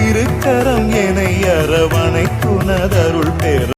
திருக்கரம் என அரவணைக்குனதருள் பெற